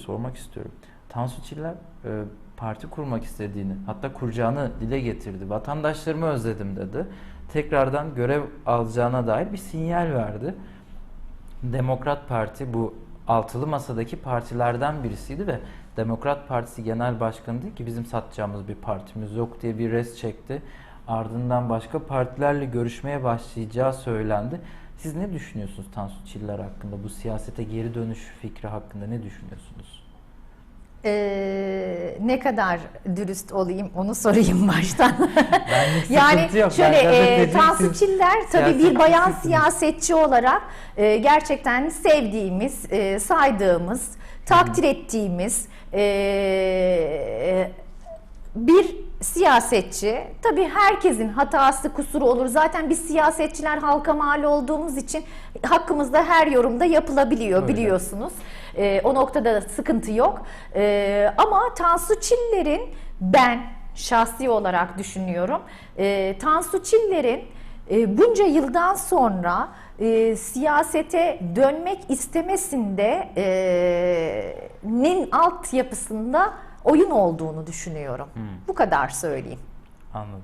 sormak istiyorum. Tansu Çiller e, parti kurmak istediğini, hatta kuracağını dile getirdi. Vatandaşlarımı özledim dedi. Tekrardan görev alacağına dair bir sinyal verdi. Demokrat Parti bu altılı masadaki partilerden birisiydi ve Demokrat Partisi Genel Başkanı dedi ki bizim satacağımız bir partimiz yok diye bir res çekti. Ardından başka partilerle görüşmeye başlayacağı söylendi. Siz ne düşünüyorsunuz Tansu Çiller hakkında? Bu siyasete geri dönüş fikri hakkında ne düşünüyorsunuz? Ee, ne kadar dürüst olayım onu sorayım baştan. Yani yok. şöyle e, Tansu Çiller tabii bir bayan siyasetçi olarak e, gerçekten sevdiğimiz, e, saydığımız, takdir ettiğimiz e, bir siyasetçi. Tabii herkesin hatası, kusuru olur. Zaten biz siyasetçiler halka mal olduğumuz için hakkımızda her yorumda yapılabiliyor Öyle. biliyorsunuz. E, o noktada sıkıntı yok. E, ama Tansu Çiller'in ben şahsi olarak düşünüyorum. E, Tansu Çiller'in e, bunca yıldan sonra e, siyasete dönmek istemesinde e, nin altyapısında oyun olduğunu düşünüyorum. Bu kadar söyleyeyim. Anladım.